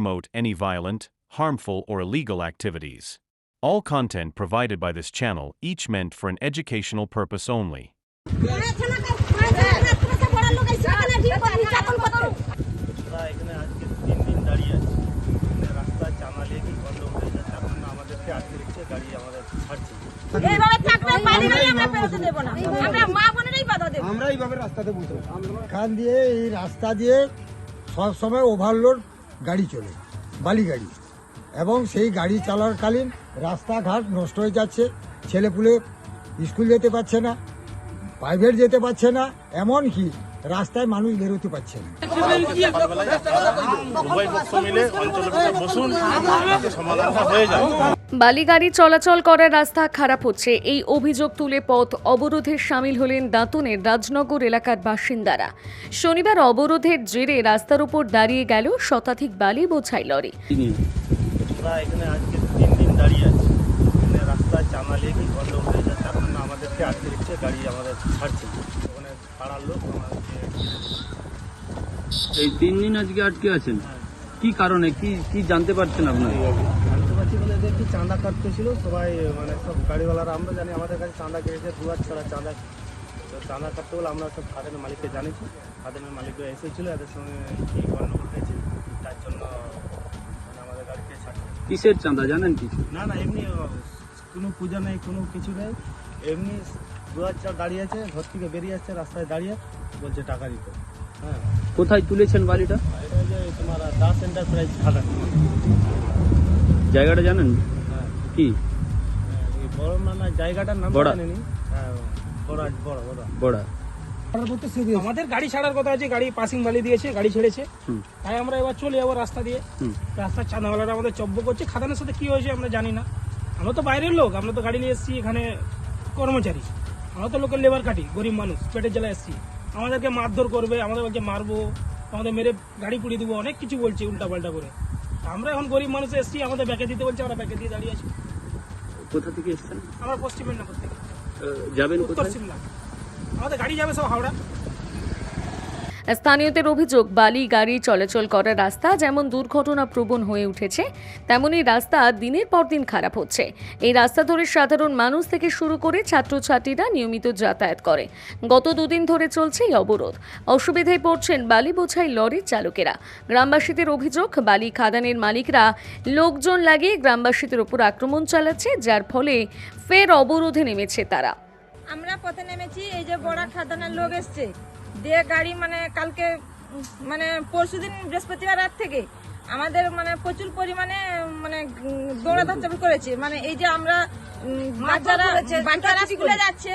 promote any violent, harmful, or illegal activities. All content provided by this channel each meant for an educational purpose only. আমরা এখানে আজকে তিন দিন দাঁড়িয়ে আছি এখানে রাস্তায় চানা লেগে বন্ধ হয়ে যাচ্ছে এখন আমাদেরকে আটকে রেখেছে গাড়ি আমাদের ছাড়ছে না। এইভাবে থাকলে বাড়ি বাড়ি আমরা বেরোতে দেবো না আমরা মা বোনেরাই বাধা দেবো আমরা এইভাবে রাস্তাতে বুঝতে এখান দিয়ে এই রাস্তা দিয়ে সব সময় ওভারলোড গাড়ি চলে, বালি গাড়ি। এবং সেই গাড়ি চালারকালীন রাস্তাঘাট নষ্ট হয়ে যাচ্ছে, ছেলেপুলে স্কুল যেতে পারছে না প্রাইভেট যেতে পারছে না এমন কি রাস্তায় মানুষ বেরোতে পারছে না। উভয় পক্ষ মিলে অঞ্চলের ভিতরে বসুন যাতে সমাধানটা হয়ে যায়। বালি গাড়ি চলাচল করার রাস্তা খারাপ হচ্ছে। এই অভিযোগ তুলে পথ অবরোধে সামিল হলেন দাঁতনের রাজনগর এলাকার বাসিন্দারা। শনিবার অবরোধের জেরে রাস্তার উপর দাঁড়িয়ে গেল শতাধিক বালি বোঝাই লরি। আমরা এখানে আজকে তিন দিন দাঁড়িয়ে আছি। এখানে চানা লেগে বন্ধ হয়ে যাচ্ছে আমাদেরকে আটকে রেখেছে গাড়ি আমাদের ছাড়ছে না। ওখানে পাড়ার লোক আমাদেরকে এই তিন দিন আজকে আটকে আছেন? কি কারণে? কি কি জানতে পারছেন আপনারা? জানতে পারছি বলে যে কি চাঁদা কাটতেছিল সবাই মানে সব গাড়িওয়ালারা আমরা জানি আমাদের কাছে চাঁদা কেটেছে দু হাজার ছাড়া চাঁদা। তো চাঁদা কাটতে বলে আমরা সব খাদেনের মালিককে জানিয়েছি। খাদেনের মালিকরা এসেছিল এদের সঙ্গে কি গণ্ডগোল হয়েছে তার জন্য মানে আমাদের গাড়িকে কিসের চাঁদা জানেন কিছু? না না এমনি কোনো পূজা নেই কোনো কিছু নেই। এমনি দু হাজার দাঁড়িয়ে আছে ঘর থেকে বেরিয়ে আসছে রাস্তায় দাঁড়িয়ে। বলছে টাকা দিতে। হ্যাঁ। কোথায় তুলেছেন বাড়িটা আর এটা যে তোমার দাস এন্টারপ্রাইজ খাদান জায়গাটা জানেন? হ্যাঁ। কি? এই বড় না না জায়গাটার নাম। জানিনি হ্যাঁ বড় বড় বড়। বড়া। আমাদের গাড়ি ছাড়ার কথা আছে গাড়ি পাসিং বালি দিয়েছে গাড়ি ছেড়েছে। তাই আমরা এবার চলে যাব রাস্তা দিয়ে। রাস্তার চাঁদাওয়ালারা আমাদের চব্য করছে। খাদানের সাথে কি হয়েছে আমরা জানি না। আমরা তো বাইরের লোক। আমরা তো গাড়ি নিয়ে এসেছি এখানে কর্মচারী। আমরা তো লোকের লেবার কাটি গরিব মানুষ পেটের জ্বালা এসেছি। আমাদেরকে মারধর করবে আমাদেরকে মারবো আমাদের মেরে গাড়ি পুড়িয়ে দেবো অনেক কিছু বলছে উল্টা পাল্টা করে। আমরা এখন গরিব মানুষ এসছি আমাদের ব্যাকে দিতে বলছে আমরা ব্যাকে দিয়ে দাঁড়িয়ে আছি। কোথা থেকে এসছেন? আমরা পশ্চিম মেদিনীপুর থেকে। যাবেন উত্তর সিমলা। আমাদের গাড়ি যাবে সব হাওড়া। স্থানীয়দের অভিযোগ, বালি গাড়ি চলাচল করার রাস্তা যেমন দুর্ঘটনা প্রবণ হয়ে উঠেছে, তেমনি রাস্তা দিনের পর দিন খারাপ হচ্ছে। এই রাস্তা ধরে সাধারণ মানুষ থেকে শুরু করে ছাত্রছাত্রীরা নিয়মিত যাতায়াত করে। গত দুদিন ধরে চলছে এই অবরোধ। অসুবিধায় পড়ছেন বালি বোঝাই লরির চালকেরা। গ্রামবাসীদের অভিযোগ, বালি খাদানের মালিকরা লোকজন লাগিয়ে গ্রামবাসীদের ওপর আক্রমণ চালাচ্ছে, যার ফলে ফের অবরোধে নেমেছে তারা। আমরা পথে নেমেছি, এই যে বড় খাদানের লোক এসছে। দিয়ে গাড়ি মানে কালকে উম, মানে পরশুদিন বৃহস্পতিবার রাত থেকে আমাদের মানে প্রচুর পরিমাণে মানে দৌড়াদৌড়ি করেছে। মানে এই যে আমরা বাচ্চারা বাচ্চারা স্কুলে যাচ্ছে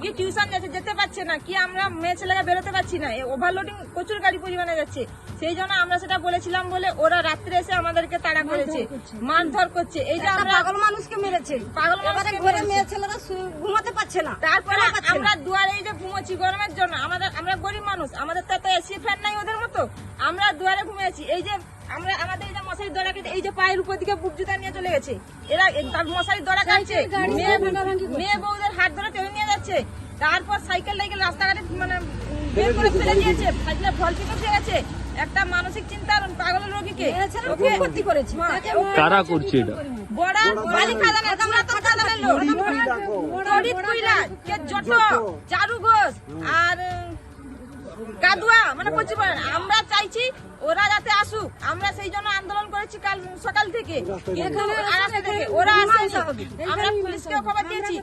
কি টিউশন যাচ্ছে যেতে পারছে না কি আমরা মেয়ে ছেলেরা বেরোতে পারছি না ওভারলোডিং প্রচুর গাড়ি পরিমাণে যাচ্ছে। সেই জন্য আমরা সেটা বলেছিলাম বলে ওরা রাত্রে এসে আমাদেরকে তাড়া করেছে মারধর করছে। এই যে আমরা পাগল মানুষকে মেরেছে। পাগল এবারে ঘরে মেয়ে ছেলেরা ঘুমাতে পারছে না তারপরে আমরা দুয়ারে এই যে ঘুমোচ্ছি গরমের জন্য আমাদের আমরা গরিব মানুষ আমাদের তো এত এসি ফ্যান নাই ওদের মতো। আমরা দুয়ারে ঘুমিয়েছি এই যে আমরা আমাদের এই যে মশারি দড়া কেটে এই যে পায়ের উপর দিকে বুক জুতা নিয়ে চলে গেছে। এরা মশারি দড়া কাটছে। মেয়ে মেয়ে বউদের হাত ধরে টেনে নিয়ে যাচ্ছে। তারপর সাইকেল লেগে রাস্তাঘাটে মানে বের করে ফেলে দিয়েছে। সাইকেলে ফল উঠে গেছে। একটা মানসিক চিন্তার পাগলের রোগীকে। ওকে ভর্তি করেছে। কারা করছে এটা? বড়া বালি খাদানের তোমরা তো খাদানের লোক। তড়িৎ কইলা কে জট চারু ঘোষ আর কাদুয়া মানে পরিমাণে। আমরা চাইছি ওরা যাতে আসুক। আমরা সেই জন্য আন্দোলন করেছি কাল সকাল থেকে। ওরা আসেনি। আমরা পুলিশকেও খবর দিয়েছি।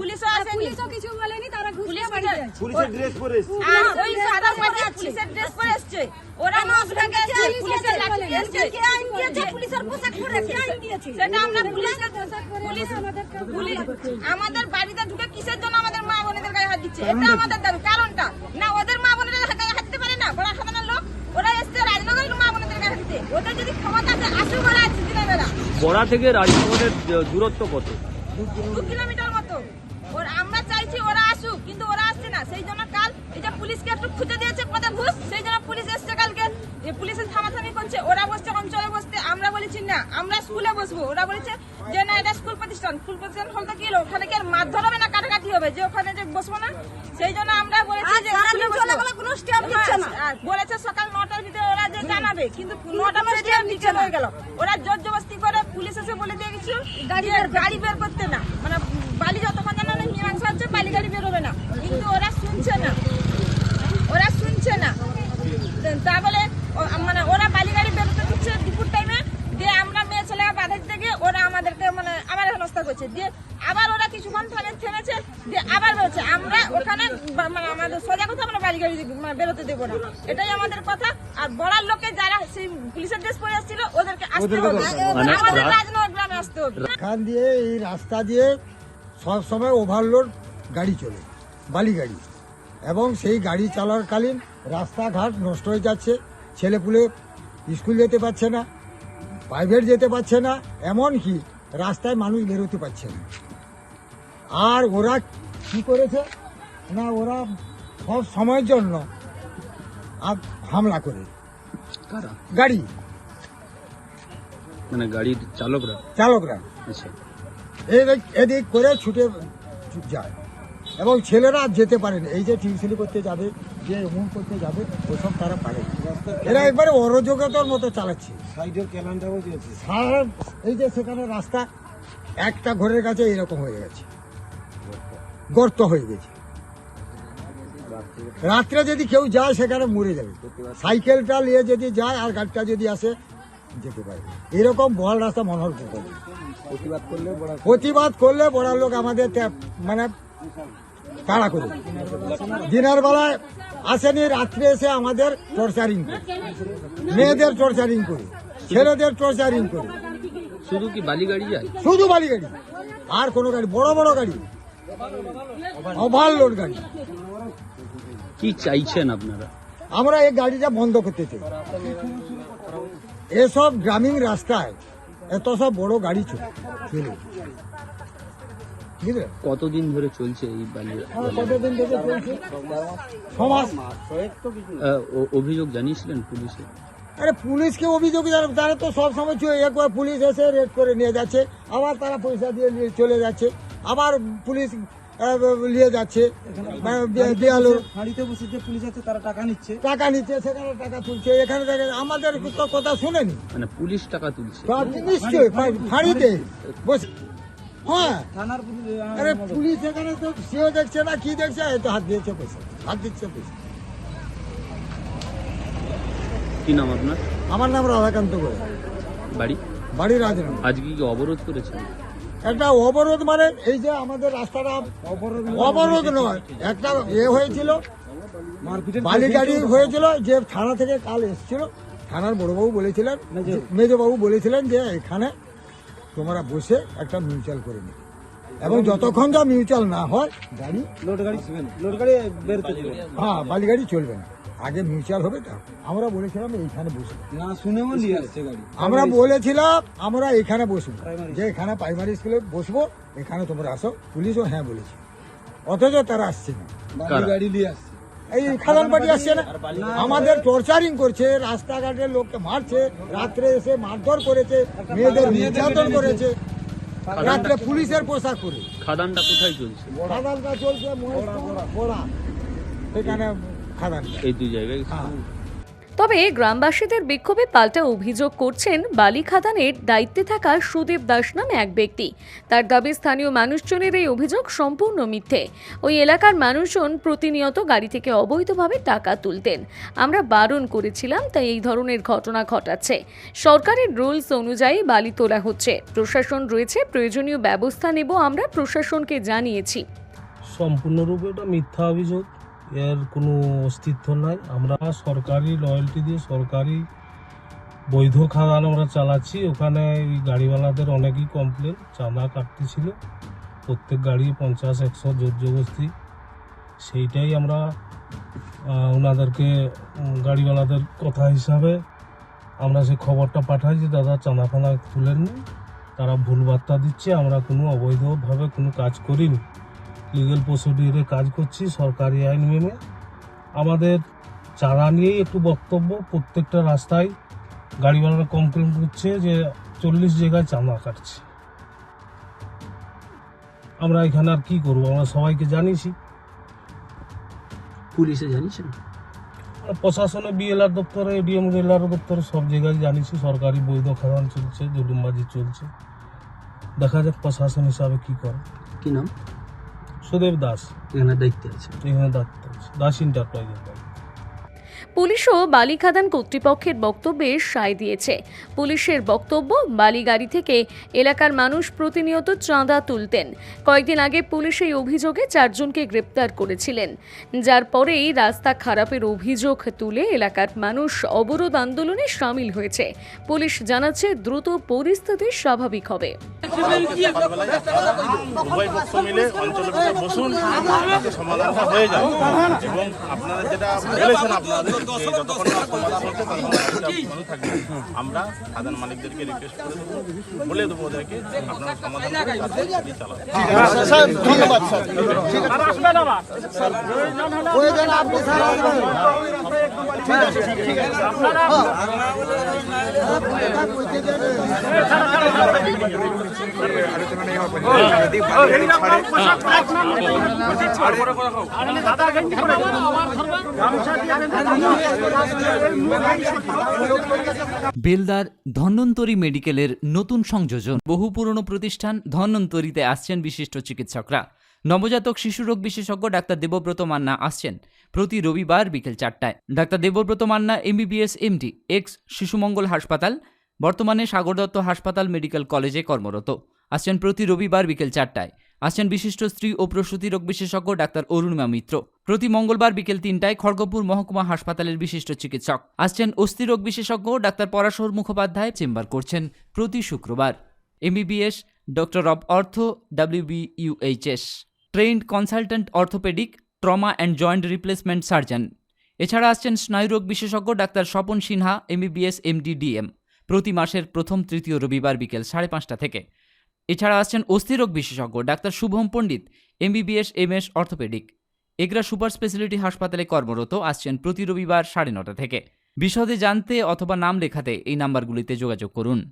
পুলিশও আসেনি। কিছু বলেনি তারা পুলিশ পুলিশের ড্রেস পরে আর ওই সাদা পুলিশের ড্রেস পরে এসছে। ওরা নস ভেঙে পুলিশের লাঠি নিয়ে এসছে পুলিশের পোশাক পরে কে আইন দিয়েছে? সেটা আমরা পুলিশকে পুলিশ পুলিশ আমাদের বাড়িতে ঢুকে কিসের জন্য আমাদের মা বোনেদের গায়ে হাত দিচ্ছে? এটা আমাদের দাবি কারণটা না ওদের মা বোনেদের গায়ে হাত দিতে পারে না বড় সাধারণ লোক ওরা এসছে রাজনগরের মা বোনেদের গায়ে হাত দিতে ওদের যদি ক্ষমতা আছে আসুক ওরা আসছে দিনের বেলা বড়া থেকে আহ, দূরত্ব কত? দু কিলোমিটার মতো। ওর আমরা চাইছি ওরা আসুক কিন্তু ওরা আসছে না। সেই জন্য কাল এই যে পুলিশকে একটু খুঁজে দিয়েছে ঘুষ সেই জন্য পুলিশ এসছে কালকে। যে পুলিশের থামাথামি করছে ওরা বসছে অঞ্চলে বসতে। আমরা বলেছি না আমরা স্কুলে বসবো। ওরা বলেছে যে না এটা স্কুল প্রতিষ্ঠান। স্কুল প্রতিষ্ঠান হলতে কি হলো? ওখানে কি আর মারধর হবে না কাটাকাটি হবে? যে ওখানে যে বসবো না? সেই জন্য আমরা বলেছি যে বলেছে ওরা যে জানাবে কিন্তু নটা পেরিয়ে নিচে হয়ে গেল। ওরা জোর জবস্তি করে পুলিশ এসে বলে দিয়ে গেছিল গাড়ি গাড়ি বের করতে না। মানে বালি যতক্ষণ না মীমাংসা হচ্ছে বালি গাড়ি বেরোবে না। কিন্তু ওরা শুনছে না। ওরা শুনছে না। তা বলে মানে ওরা বালি গাড়ি বেরোতে দিচ্ছে দুপুর টাইমে দিয়ে আমরা মেয়ে ছেলে বাধা দিতে গিয়ে ওরা আমাদেরকে মানে আবার হেনস্থা করছে। দিয়ে আবার ওরা কিছুক্ষণ থামে থেমেছে দিয়ে আবার বেরোচ্ছে আমরা ওখানে মানে আমাদের সোজা কথা মানে বেরোতে দেবো না। এটাই আমাদের কথা। আর বড়ার লোকে যারা সেই পুলিশের ড্রেস পরে আসছিল ওদেরকে আসতে হবে। মানে আমাদের রাজনগর গ্রামে আসতে হবে। এখান দিয়ে এই রাস্তা দিয়ে সব ওভারলোড গাড়ি চলে বালি গাড়ি। এবং সেই গাড়ি চালারকালীন রাস্তাঘাট নষ্ট হয়ে যাচ্ছে ছেলেপুলে স্কুল যেতে পারছে না প্রাইভেট যেতে পারছে না এমন কি রাস্তায় মানুষ বেরোতে পারছে না। আর ওরা কি করেছে? না ওরা সব সময়ের জন্য হামলা করে। গাড়ি। মানে গাড়ির চালকরা? চালকরা। আচ্ছা। এদিক এদিক করে ছুটে যায়। এবং ছেলেরা যেতে পারেনি এই যে টিউশনি করতে যাবে যে এমন করতে যাবে ওসব তারা পারে না। এরা একবারে অরযোগ্যতার মতো চালাচ্ছে। এই যে সেখানে রাস্তা একটা ঘরের কাছে এরকম হয়ে গেছে। গর্ত হয়ে গেছে। রাত্রে যদি কেউ যায় সেখানে মরে যাবে। সাইকেলটা নিয়ে যদি যায় আর গাড়িটা যদি আসে যেতে পারে। এরকম বড় রাস্তা মনোহর প্রকল্প প্রতিবাদ করলে বড় লোক আমাদের মানে তাড়া করে। দিনের বেলায় আসেনি রাত্রে এসে আমাদের টর্চারিং করে। মেয়েদের টর্চারিং করে ছেলেদের টর্চারিং করে। শুধু কি বালি গাড়ি যায়? শুধু বালি গাড়ি। আর কোনো গাড়ি বড় বড় গাড়ি। ওভারলোড গাড়ি। কি চাইছেন আপনারা? আমরা এই গাড়িটা বন্ধ করতে চাই। এসব গ্রামীণ রাস্তায় এত সব বড় গাড়ি চলে কতদিন ধরে চলছে এই ও- অভিযোগ জানিয়েছিলেন পুলিশে? আরে পুলিশকে অভিযোগ তারা তো সব সময় চলে- একবার পুলিশ এসে রেড করে নিয়ে যাচ্ছে আবার তারা পয়সা দিয়ে নিয়ে চলে যাচ্ছে। আবার পুলিশ নিয়ে যাচ্ছে। মানে হাঁড়িতে বসে যে পুলিশ আছে তারা টাকা নিচ্ছে। টাকা নিচ্ছে সেখানে টাকা তুলছে। এখানে টাকা আমাদের তো কথা শুনেনি। মানে পুলিশ টাকা তুলছে। নিশ্চয়ই ফা- বসে হ্যাঁ। থানার আরে পুলিশ এখানে তো সেও দেখছে না কি দেখছে? তো হাত দিয়েছে পয়সা হাত দিচ্ছে পয়সা কি নাম আপনার? আমার নাম রাধাকান্ত বাড়ি? বাড়ি রাজনগর। আজকে কি অবরোধ করেছেন? একটা অবরোধ মানে এই যে আমাদের রাস্তাটা অবরোধ নয় একটা এ হয়েছিল বালি গাড়ি হয়েছিল যে থানা থেকে কাল এসেছিল। থানার বড়োবাবু বলেছিলেন মেজবাবু। বলেছিলেন যে এখানে তোমরা বসে একটা মিউচুয়াল করে নিবে এবং যতক্ষণ যা মিউচুয়াল না হয় গাড়ি লোড গাড়ি লোড গাড়ি বেরোতে হ্যাঁ বালি গাড়ি চলবে না। আগে মিউচুয়াল হবে তা। আমরা বলেছিলাম এইখানে বসবো না শুনেও নিয়ে আসছে গাড়ি। আমরা বলেছিলাম আমরা এখানে বসবো। যে এখানে প্রাইমারি স্কুলে বসবো এখানে তোমরা আসো। পুলিশও হ্যাঁ বলেছে। অথচ তারা আসছে না? গাড়ি নিয়ে আসছে। এই খাদান পার্টি আসছে না। আমাদের টর্চারিং করছে রাস্তাঘাটের লোককে মারছে রাত্রে এসে মারধর করেছে মেয়েদের নির্যাতন করেছে। রাত্রে পুলিশের পোশাক করে। খাদানটা কোথায় চলছে? খাদানটা চলছে এখানে খাদান এই দুই জায়গায়? হ্যাঁ। তবে গ্রামবাসীদের বিক্ষোভে পাল্টা অভিযোগ করছেন বালি খাদানের দায়িত্বে থাকা সুদেব দাস নামে এক ব্যক্তি। তার দাবি, স্থানীয় মানুষজনের এই অভিযোগ সম্পূর্ণ মিথ্যে। ওই এলাকার মানুষজন প্রতিনিয়ত গাড়ি থেকে অবৈধভাবে টাকা তুলতেন। আমরা বারণ করেছিলাম, তাই এই ধরনের ঘটনা ঘটাচ্ছে। সরকারের রুলস অনুযায়ী বালি তোলা হচ্ছে। প্রশাসন রয়েছে, প্রয়োজনীয় ব্যবস্থা নেব আমরা, প্রশাসনকে জানিয়েছি। সম্পূর্ণরূপে এটা মিথ্যা অভিযোগ। এর কোনো অস্তিত্ব নাই। আমরা সরকারি রয়্যালটি দিয়ে সরকারি বৈধ খাদান আমরা চালাচ্ছি। ওখানে এই গাড়িওয়ালাদের অনেকই কমপ্লেন চাঁদা কাটতেছিল। প্রত্যেক গাড়ি পঞ্চাশ, একশো জোর জবস্তি সেইটাই আমরা ওনাদেরকে গাড়িওয়ালাদের কথা হিসাবে আমরা সেই খবরটা পাঠাই যে, দাদা চাঁদা ফাঁদা তুলেননি তারা ভুল বার্তা দিচ্ছে। আমরা কোনো অবৈধভাবে কোনো কাজ করিনি। লিগেল প্রসিডিওরে কাজ করছি সরকারি আইন মেনে। আমাদের চাঁদা নিয়েই একটু বক্তব্য প্রত্যেকটা রাস্তায় গাড়িওয়ালারা কমপ্লেন করছে যে চল্লিশ জায়গায় চাঁদা কাটছে। আমরা এখানে আর কি করব? আমরা সবাইকে জানিয়েছি পুলিশে জানিয়েছেন প্রশাসনে বিএলআর দপ্তরে এডিএম রেলার দপ্তরে সব জায়গায় জানিছি সরকারি বৈধ খাদান চলছে জুলুমবাজি চলছে। দেখা যাক প্রশাসন হিসাবে কি করে। কি নাম? সুদেব দাস। এখানে দায়িত্বে আছে। এখানে দায়িত্ব আছে। দাস ইন্টারপ্রাইজের পুলিশও বালিখাদান কর্তৃপক্ষের বক্তব্যে সায় দিয়েছে। পুলিশের বক্তব্য, বালিগাড়ি থেকে এলাকার মানুষ প্রতিনিয়ত চাঁদা তুলতেন। কয়েকদিন আগে পুলিশ এই অভিযোগে চারজনকে গ্রেপ্তার করেছিলেন। যার পরেই রাস্তা খারাপের অভিযোগ তুলে এলাকার মানুষ অবরোধ আন্দোলনে সামিল হয়েছে। পুলিশ জানাচ্ছে, দ্রুত পরিস্থিতি স্বাভাবিক হবে। আপনারা যেটা বলেছেন, আপনাদের আমরা খাদান মালিকদেরকে রিকোয়েস্ট করে দেবো, বলে দেবো ওদেরকে আপনারা সমাধান করে তারপরে গাড়ি চালান। বেলদার ধন্বন্তরী মেডিকেলের নতুন সংযোজন। বহু পুরনো প্রতিষ্ঠান ধন্বন্তরীতে আসছেন বিশিষ্ট চিকিৎসকরা। নবজাতক শিশুরোগ বিশেষজ্ঞ ডাক্তার দেবব্রত মান্না আসছেন প্রতি রবিবার বিকেল চারটায়। Doctor Debabrata Manna, MBBS, MD, ex, Shishumangal হাসপাতাল, বর্তমানে সাগর দত্ত হাসপাতাল মেডিকেল কলেজে কর্মরত। আসছেন প্রতি রবিবার বিকেল চারটায়। আসছেন বিশিষ্ট স্ত্রী ও প্রসূতি রোগ বিশেষজ্ঞ ডাক্তার অরুণিমা মিত্র। প্রতি মঙ্গলবার বিকেল তিনটায় খড়গপুর মহকুমা হাসপাতালের বিশিষ্ট চিকিৎসক। আসছেন অস্থিরোগ বিশেষজ্ঞ ডাক্তার পরাশর মুখোপাধ্যায় চেম্বার করছেন প্রতি শুক্রবার। MBBS, doctor of ortho WBUHS trained consultant orthopaedic, trauma and joint replacement surgeon. এছাড়া আসছেন স্নায়ুরোগ বিশেষজ্ঞ doctor Swapan Sinha, MBBS, MD DM. প্রতি মাসের প্রথম তৃতীয় রবিবার বিকেল সাড়ে পাঁচটা থেকে। এছাড়া আসছেন অস্থিরোগ বিশেষজ্ঞ doctor Shubham Pandit, MBBS, MS, orthopaedic. Egra super speciality হাসপাতালে কর্মরত আসছেন প্রতি রবিবার সাড়ে নটা থেকে। বিশদে জানতে অথবা নাম লেখাতে এই নাম্বারগুলিতে যোগাযোগ করুন।